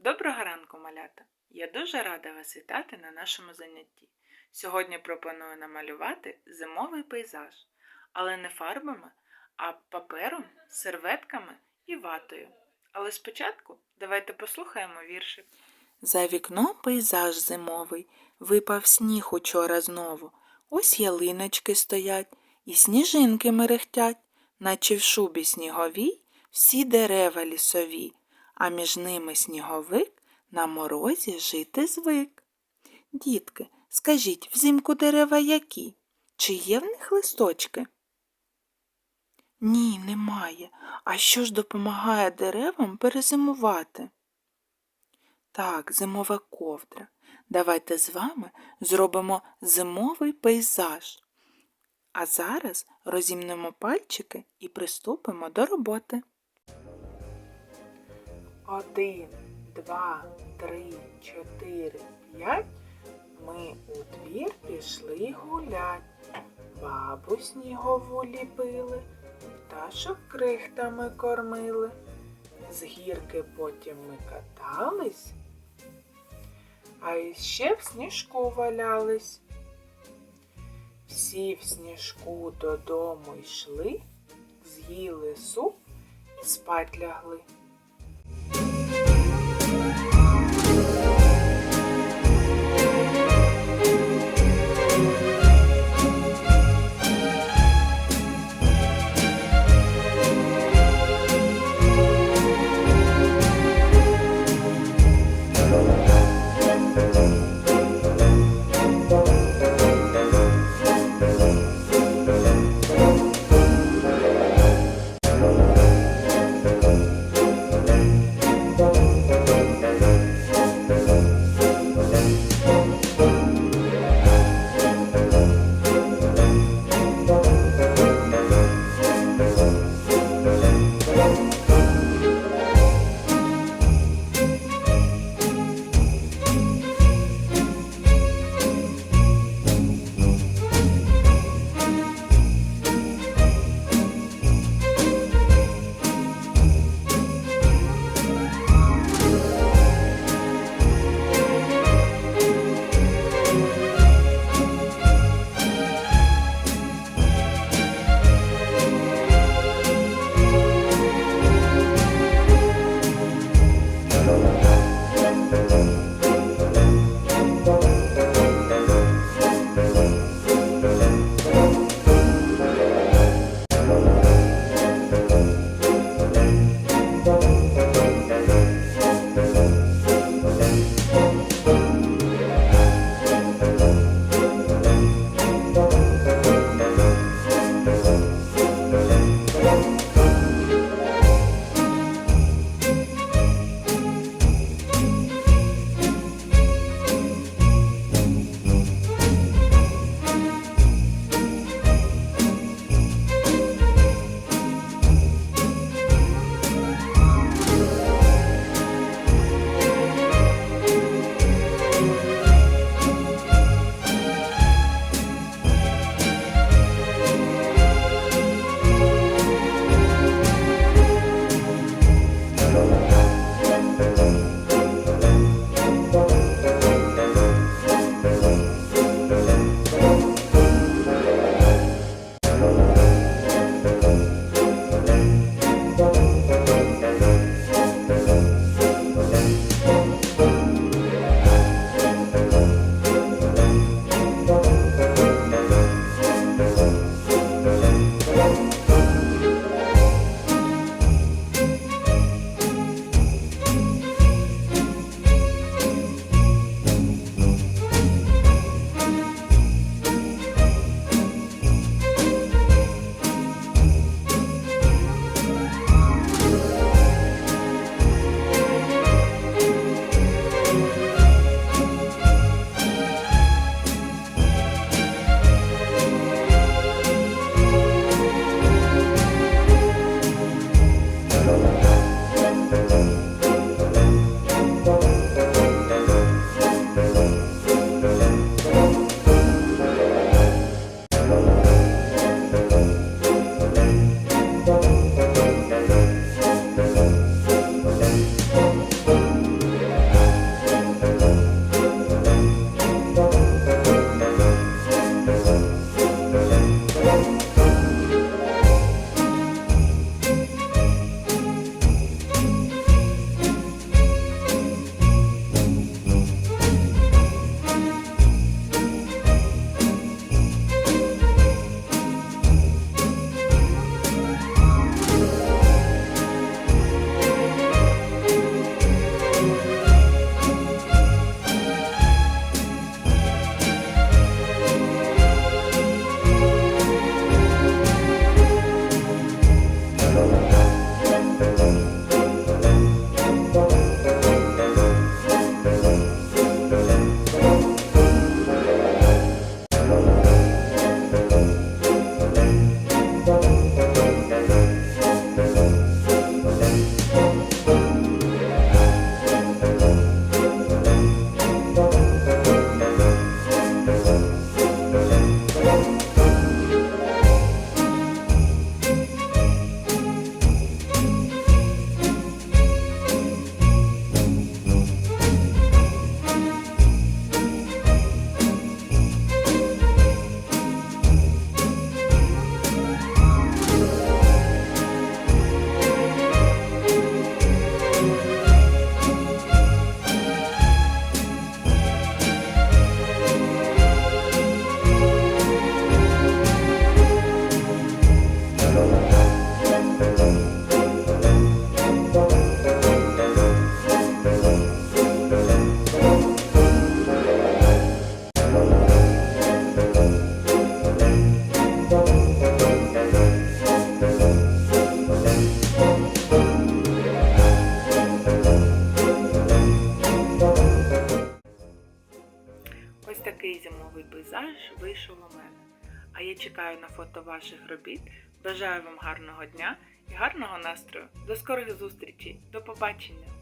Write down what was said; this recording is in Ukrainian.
Доброго ранку, малята! Я дуже рада вас вітати на нашому занятті. Сьогодні пропоную намалювати зимовий пейзаж, але не фарбами, а папером, серветками і ватою. Але спочатку давайте послухаємо віршик. За вікном пейзаж зимовий, випав сніг учора знову. Ось ялиночки стоять, і сніжинки мерехтять, наче в шубі сніговій всі дерева лісові, а між ними сніговик на морозі жити звик. Дітки, скажіть, взимку дерева які? Чи є в них листочки? Ні, немає. А що ж допомагає деревам перезимувати? Так, зимова ковдра. Давайте з вами зробимо зимовий пейзаж. А зараз розімнемо пальчики і приступимо до роботи. Один, два, три, чотири, п'ять. Ми у двір пішли гулять. Бабу снігову ліпили, пташок крихтами кормили. З гірки потім ми катались, а іще в сніжку валялись. Всі в сніжку додому йшли, з'їли суп і спать лягли. Такий зимовий пейзаж вийшов у мене. А я чекаю на фото ваших робіт. Бажаю вам гарного дня і гарного настрою. До скорих зустрічей. До побачення!